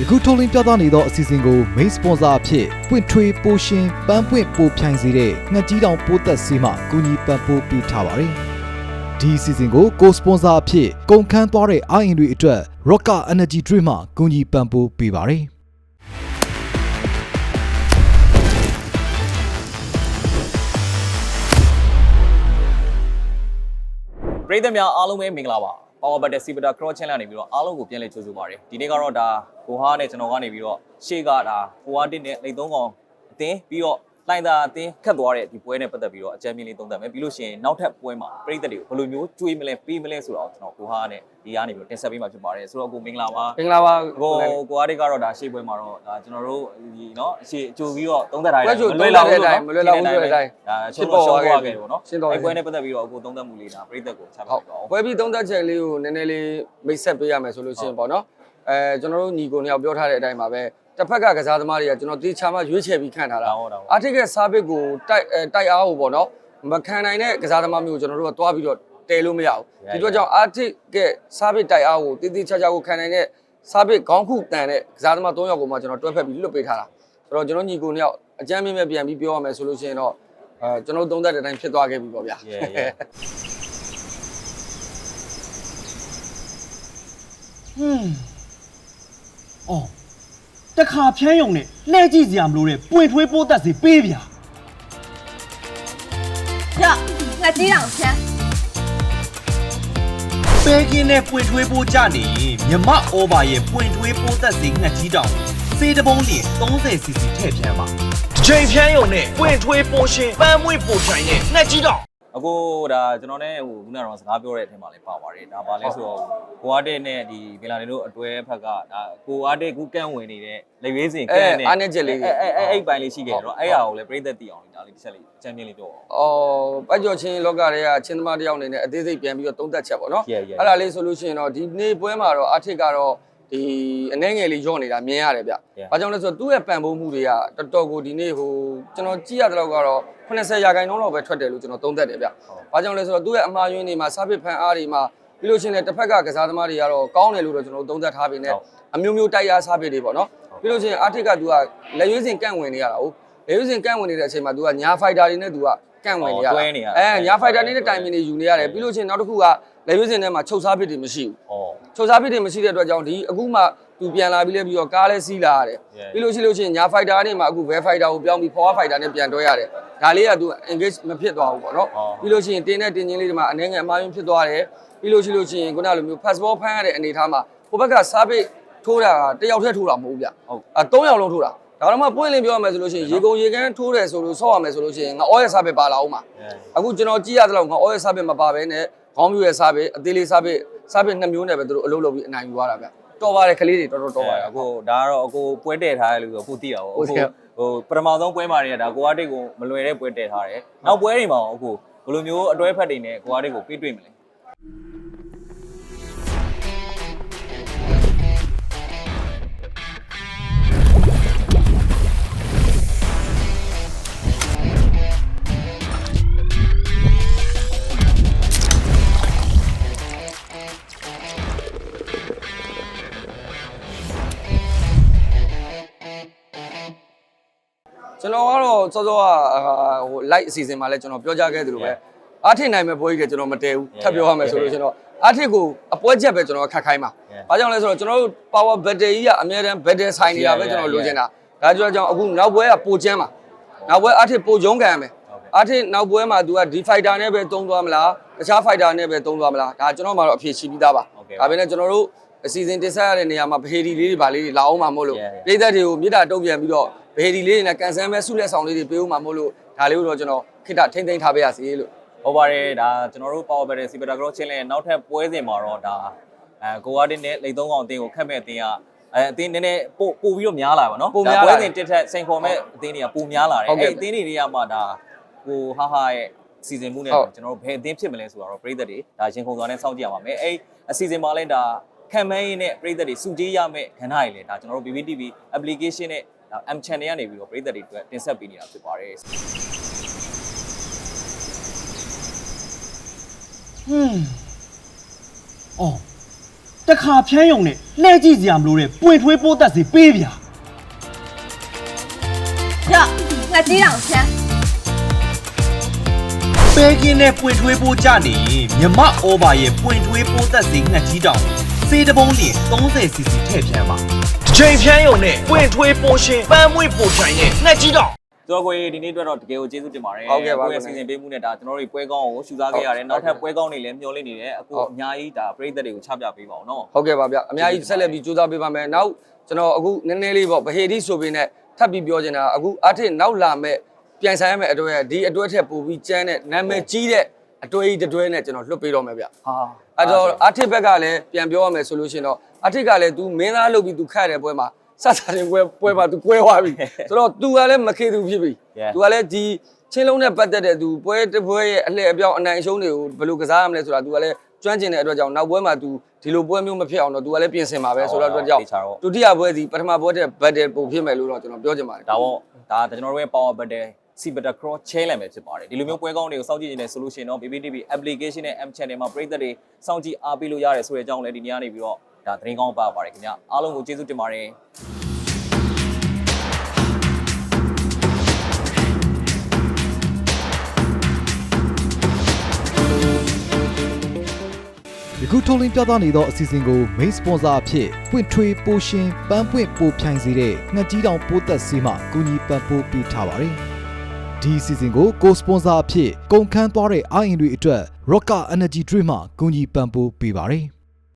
ယခုထုတ်လင်းပြသနေသောအစီအစဉ်ကို main sponsor အဖြစ်ပွင့်ထွေးပိုရှင်ပန်းပွင့်ပိုဖြိုင်စေတဲ့ငှက်ကြီးတောင်ပိုးသက်ဆေးမှကူညီပံ့ပိုးပေးထားပါတယ်။ဒီအစီအစဉ်ကိုကိုစပွန်ဆာအဖြစ်ကုန်ခန်းသွားတဲ့အာရင်တွေအတွက် Rocker Energy Drink မှကူညီပံ့ပိုးပေးပါတယ်။ပရိသတ်များအားလုံးပဲမင်္ဂလာပါ Power Battle Sipita Cross Channel ကနေပြီးတော့အားလုံးကိုပြန်လည်ကြိုဆိုပါရစေဒီနေ့ကတော့ဒါကိုဟာနဲ့ကျွန်တော်ကနေပြီးတော့ရှေ့ကဒါကိုဟာတစ်နဲ့လိတ်သုံးကောင်အတင်းပြီးတော့ လိုင်သာအသင်းခတ်သွားတဲ့ဒီပွဲနဲ့ပတ်သက်ပြီးတော့အကြံဉာဏ်လေးသုံးသပ်မယ်ပြီးလို့ရှိရင်နောက်ထပ်ပွဲမှာပရိသတ်တွေကိုဘယ်လိုမျိုးကြွေးမလဲပေးမလဲဆိုတော့ကျွန်တော်ကိုဟာနဲ့ဒီကနေပြီးတော့တင်ဆက်ပေးမှာဖြစ်ပါတယ်ဆိုတော့ကိုမင်္ဂလာပါမင်္ဂလာပါကိုကိုဟာတွေကတော့ဒါရှေ့ပွဲမှာတော့ဒါကျွန်တော်တို့ဒီနော်အရှေ့အကျိုးပြီးတော့သုံးသက်ထားတယ်မလွယ်လောက်ဘူးဆိုတော့မလွယ်လောက်ဘူးဆိုတဲ့အတိုင်းဒါရှင်းပေါ်ရှင်းပေါ်ခဲ့တယ်ပေါ့နော်ဒီပွဲနဲ့ပတ်သက်ပြီးတော့ကိုသုံးသက်မှုလေးဒါပရိသတ်ကိုချပြပေးပါဦးပွဲပြီးသုံးသက်ချက်လေးကိုနည်းနည်းလေးမိတ်ဆက်ပေးရမယ်ဆိုလို့ရှိရင်ပေါ့နော်အဲကျွန်တော်တို့ညီကိုနှစ်ယောက်ပြောထားတဲ့အတိုင်းပါပဲ တစ်ဖက်ကကစားသမားတွေကကျွန်တော်တေချာမှရွေးချယ်ပြီးခန့်ထားတာဒါဟုတ်တာဟုတ်အာတိတ်ကစားပစ်ကိုတိုက်အဲတိုက်အားကိုပေါ့နော်မခံနိုင်တဲ့ကစားသမားမျိုးကိုကျွန်တော်တို့ကသွားပြီးတော့တဲလို့မရဘူးဒီတော့ကြောင့်အာတိတ်ကစားပစ်တိုက်အားကိုတေးသေးချာချာကိုခံနိုင်တဲ့စားပစ်ခေါင်းခုတန်တဲ့ကစားသမား၃ယောက်ကိုမှကျွန်တော်တွဲဖက်ပြီးလွတ်ပေးထားတာဆိုတော့ကျွန်တော်ညီကိုနှစ်ယောက်အကြမ်းမြင့်မြတ်ပြန်ပြီးပြောရမယ်ဆိုလို့ရှိရင်တော့အဲကျွန်တော်တို့သုံးသက်တဲ့အတိုင်းဖြစ်သွားခဲ့ပြီပေါ့ဗျာရဲရဲဟွန်းအော် တခါဖြန်းယုံနဲ့လှဲကြည့်စရာမလိုတဲ့ပွင့်ထွေးပိုးသက်စီပေးဗျာရငါတီးတောင်ဖြန်းပေးကင်းတဲ့ပွင့်ထွေးပိုးကြနေရင်မြမအောပါရဲ့ပွင့်ထွေးပိုးသက်စီငှက်ကြီးတောင်စေးတပုံးလေး 30cc ထည့်ဖြန်းပါချိန်ဖြန်းယုံနဲ့ပွင့်ထွေးပိုးရှင်ပန်းမွေ့ပိုချိုင်နဲ့ငှက်ကြီးတောင် အခုဒါကျွန်တော်နဲ့ဟိုခုနကတော့စကားပြောတဲ့အထက်မှာလည်းပါပါတယ်ဒါပါလဲဆိုတော့ကိုအားတဲ့နဲ့ဒီဗီလာနေတို့အတွဲဖက်ကဒါကိုအားတဲ့ခုကန့်ဝင်နေတဲ့လက်ရွေးစင်ကန့်နဲ့အဲအားနည်းချက်လေးတွေအဲအဲအဲ့ပိုင်းလေးရှိခဲ့တယ်တော့အဲ့ဟာကိုလည်းပြိသက်တည်အောင်ဒါလေးတစ်ချက်လေးချမ်းပြင်းလေးပြောပါဦးအော်ပတ်ကျော်ချင်းလောကတွေကချင်းသမားတစ်ယောက်အနေနဲ့အသေးစိတ်ပြန်ပြီးတော့သုံးသက်ချက်ပေါ့နော် Yeah, yeah, အဲ့ဒါလေးဆိုလို့ရှိရင်တော့ဒီနေ့ပွဲမှာတော့အထစ်ကတော့ ဒီအနှဲငယ်လေးညော့နေတာမြင်ရတယ်ဗျ Yeah. ။ဘာကြောင့်လဲဆိုတော့သူ့ရဲ့ပံ့ပိုးမှုတွေကတော်တော်ကိုဒီနေ့ဟိုကျွန်တော်ကြည့်ရတဲ့လောက်ကတော့80ရာခိုင်နှုန်းလောက်ပဲထွက်တယ်လို့ကျွန်တော်သုံးသက်တယ်ဗျ။ဘာကြောင့်လဲဆိုတော့သူ့ရဲ့အမှားယွင်းတွေမှာစာပစ်ဖန်အားတွေမှာပြီးလို့ရှိရင်လည်းတစ်ဖက်ကကစားသမားတွေကတော့ကောင်းတယ်လို့တော့ကျွန်တော်သုံးသက်ထားပေနဲ့ဟုတ်အမျိုးမျိုးတိုက်အားစာပစ်တွေပေါ့နော်ဟုတ်ပြီးလို့ရှိရင်အထစ်ကသူကလက်ရွေးစင်ကန့်ဝင်နေရတာဟုတ်လက်ရွေးစင်ကန့်ဝင်နေတဲ့အချိန်မှာသူကညာဖိုက်တာတွေနဲ့သူကကန့်ဝင်နေရတွဲတာနေရအဲညာဖိုက်တာတွေနဲ့တိုင်ပင်တွေယူနေရတယ်ပြီးလို့ရှိရင်နောက်တစ်ခုက လက်ရွေးစင်ထဲမှာချုပ်စားပစ်တွေမရှိဘူးဩချုပ်စားပစ်တွေမရှိတဲ့အတွက်ကြောင့်ဒီအခုမှသူပြန်လာပြီးလဲပြီးတော့ကားလဲစီးလာရတယ် Yeah. ပြီးလို့ရှိလို့ရှိရင်ညာဖိုက်တာနဲ့မှအခုဘဲဖိုက်တာကိုပြောင်းပြီးဖော်ဖိုက်တာနဲ့ပြန်တွဲရတယ်ဒါလေးကသူ engage မဖြစ်သွားဘူးပေါ့နော်အော်ပြီးလို့ရှိရင်တင်းတဲ့တင်းချင်းလေးတွေမှာအနေငယ်အမှားယွင်းဖြစ်သွားတယ်ပြီးလို့ရှိလို့ရှိရင်ခုနလိုမျိုး passport ဖမ်းရတဲ့အနေအထားမှာဟိုဘက်ကစားပစ်ထိုးတာကတစ်ယောက်တည်းထိုးတာမဟုတ်ဘူးဗျဟုတ်အဲ၃ယောက်လုံးထိုးတာဒါတော့မှပွင့်လင်းပြောရမယ်ဆိုလို့ရှိရင်ရေကုန်ရေကန်းထိုးတယ်ဆိုလို့ဆော့ရမယ်ဆိုလို့ရှိရင်ငါအော်ရဲ့စားပစ်ပါလာအောင်ပါအခုကျွန်တော်ကြည့်ရတဲ့လောက်ငါအော်ရဲ့စားပစ်မပါဘဲနဲ့ ခေါင်းပြူရဲ့စားပစ်အသေးလေးစားပစ်စားပစ်နှစ်မျိုးနဲ့ပဲသူတို့အလုပ်လုပ်ပြီးအနိုင်ယူသွားတာဗျတော်ပါတယ်ကလေးတွေတော်တော်တော်ပါတယ်အခုဒါကတော့အခုပွဲတည့်ထားတယ်လို့ဆိုအခုသိရအောင်ဟုတ်အခုကဲ့ဟိုပထမဆုံးပွဲမှာတွေကဒါကိုအားတိတ်ကိုမလွယ်တဲ့ပွဲတည့်ထားတယ်နောက်ပွဲတွေမှာရောအခုဘယ်လိုမျိုးအတွဲဖက်တွေနဲ့ကိုအားတိတ်ကိုပြေးတွေ့မလဲ ကျွန်တော်ကတော့စောစောကဟို light အစီအစဉ်မှာလည်းကျွန်တော်ပြောကြားခဲ့သလိုပဲအားထစ်နိုင်မဲ့ပွဲကြီးကကျွန်တော်မတည်ဘူးထပ်ပြောရမယ်ဆိုလို့ကျွန်တော်အားထစ်ကိုအပွဲချက်ပဲကျွန်တော်ခတ်ခိုင်းပါဘာကြောင့်လဲဆိုတော့ကျွန်တော်တို့ power battery ကြီးကအများတန်း battery ဆိုင်နေတာပဲကျွန်တော်လိုချင်တာဒါကြောင့်ကြောင့်အခုနောက်ပွဲကပိုကျန်းပါနောက်ပွဲအားထစ်ပိုရုံးကန်ရမယ်အားထစ်နောက်ပွဲမှာ तू ကဒီ fighter နဲ့ပဲတုံးသွားမလားတခြား fighter နဲ့ပဲတုံးသွားမလားဒါကျွန်တော်မှတော့အဖြေရှိပြီးသားပါဒါပေမဲ့ကျွန်တော်တို့ အစီအစဉ်တင်ဆက်ရတဲ့နေရာမှာဗဟေဒီလေးတွေဗာလေးတွေလာအောင်မှာမို့လို့ပြည်သက်တွေကိုမြေတာတုံ့ပြန်ပြီးတော့ဗဟေဒီလေးတွေနဲ့ကန်ဆယ်မဲ့ဆုလက်ဆောင်လေးတွေပေးဦးမှာမို့လို့ဒါလေးကိုတော့ကျွန်တော်ခိတထိမ့်သိမ့်ထားပေးရစီလို့ဟုတ်ပါတယ်ဒါကျွန်တော်တို့ Power Battle Super Cross ချင်းလည်းနောက်ထပ်ပွဲစဉ်မှာတော့ဒါအဲကိုအားတင်းနဲ့လိတ်သုံးကောင်အတင်းကိုခတ်မဲ့အတင်းကအဲအတင်းနည်းနည်းပို့ပို့ပြီးတော့များလာပါနော်ပိုများလာပွဲစဉ်တစ်ထက်စိန်ခေါ်မဲ့အတင်းတွေကပိုများလာတယ်ဟုတ်ကဲ့အဲ့အတင်းတွေကမှဒါကိုဟာဟာရဲ့စီစဉ်မှုနဲ့ဟုတ်ကျွန်တော်တို့ဘယ်အတင်းဖြစ်မလဲဆိုတော့ပြည်သက်တွေဒါရင်ခုန်သွားနဲ့စောင့်ကြည့်ရပါမယ်အဲ့အစီအစဉ်မှာလည်းဒါ ခံမန်းရေးနဲ့ပြည်သက်တွေစုကြည်ရမယ့်ခဏတွေလည်းဒါကျွန်တော်တို့ BBTV application နဲ့ M channel ကနေပြီးတော့ပြည်သက်တွေအတွက်တင်ဆက်ပေးနေတာဖြစ်ပါတယ်ဟွန်းအော်တခါဖြန်းယုံနဲ့လှည့်ကြည့်စရာမလိုတဲ့ပွင့်ထွေးပိုးသက်စီပေးဗျာရငါတီးတောင်ဖြန်းပေးကင်းတဲ့ပွင့်ထွေးပိုးကြနေရင်မြမအော်ဘာရဲ့ပွင့်ထွေးပိုးသက်စီငှက်ကြီးတောင် စေးတပုံးလျင် 30cc ထည့်ဖြန်းပါတစ်ချိန်ဖြန်းယုံနဲ့ပွင့်ထွေးပိုးရှင်ပန်းမွေပိုဖြန်းရဲ့ငှက်ကြီးတောင်ကျော်ကိုဒီနေ့အတွက်တော့တကယ်ကိုကျေးဇူးတင်ပါတယ်ဟုတ်ကဲ့ပါကိုယ့်ရဲ့စီစဉ်ပေးမှုနဲ့ဒါကျွန်တော်တို့ပွဲကောင်းကိုရှုစားခဲ့ရတယ်နောက်ထပ်ပွဲကောင်းတွေလည်းမျှော်လင့်နေတယ်အခုဟုတ်အများကြီးဒါပြည်သက်တွေကိုချပြပေးပါအောင်နော်ဟုတ်ကဲ့ပါဗျအများကြီးဆက်လက်ပြီးကြိုးစားပေးပါမယ်နောက်ကျွန်တော်အခုနည်းနည်းလေးပေါ့ဗဟေတိဆိုပြီးနဲ့ထပ်ပြီးပြောချင်တာအခုအထစ်နောက်လာမဲ့ပြန်ဆိုင်ရမယ့်အတွဲဒီအတွဲထက်ပိုပြီးကျန်းတဲ့နာမည်ကြီးတဲ့ အတွဲကြီးတစ်တွဲနဲ့ကျွန်တော်လွတ်ပေးတော့မယ်ဗျ ဟာ အဲ့တော့အထစ်ဘက်ကလည်းပြန်ပြောရမယ်ဆိုလို့ရှိရင်တော့အထစ်ကလည်း तू မင်းသားလုပ်ပြီး तू ခတ်တဲ့ပွဲမှာစစတင်ပွဲပွဲမှာ तू ကွဲသွားပြီဆိုတော့ तू ကလည်းမခေသူဖြစ်ပြီ तू ကလည်းဒီချင်းလုံးနဲ့ပတ်သက်တဲ့ तू ပွဲတစ်ပွဲရဲ့အလှည့်အပြောင်းအနိုင်အရှုံးတွေကိုဘယ်လိုကစားရမလဲဆိုတာ तू ကလည်းကျွမ်းကျင်တဲ့အတွက်ကြောင့်နောက်ပွဲမှာ तू ဒီလိုပွဲမျိုးမဖြစ်အောင်တော့ तू ကလည်းပြင်ဆင်ပါပဲဆိုတော့အတွက်ကြောင့်ဒုတိယပွဲဒီပထမပွဲတဲ့ battle ပုံဖြစ်မယ်လို့တော့ကျွန်တော်ပြောချင်ပါတယ် ဒါပေါ့ဒါကျွန်တော်တို့ရဲ့ power battle C battle cross challenge ပဲဖြစ်ပါတယ်ဒီလိုမျိုးပွဲကောင်းတွေကိုစောင့်ကြည့်နေတဲ့ solution တော့ BBTV application နဲ့ M channel မှာပြည်သက်တွေစောင့်ကြည့်အားပေးလို့ရတယ်ဆိုတဲ့အကြောင်းလည်းဒီနေ့ကနေပြီးတော့ဒါသတင်းကောင်းပါပါတယ်ခင်ဗျအားလုံးကိုကျေးဇူးတင်ပါတယ်ယခုထုတ်လင်းပြသနေသောအစီအစဉ်ကို main sponsor အဖြစ်ပွင့်ထွေးပိုရှင်ပန်းပွင့်ပိုဖြိုင်စေတဲ့ငှက်ကြီးတောင်ပိုးသက်ဆေးမှကူညီပံ့ပိုးပေးထားပါတယ်။ ဒီအစီအစဉ်ကိုကို sponsor အဖြစ်ကုန်ခန်းသွားတဲ့အာရင်တွေအတွက် Rocker Energy Drink မှကူညီပံ့ပိုးပေးပါတယ်။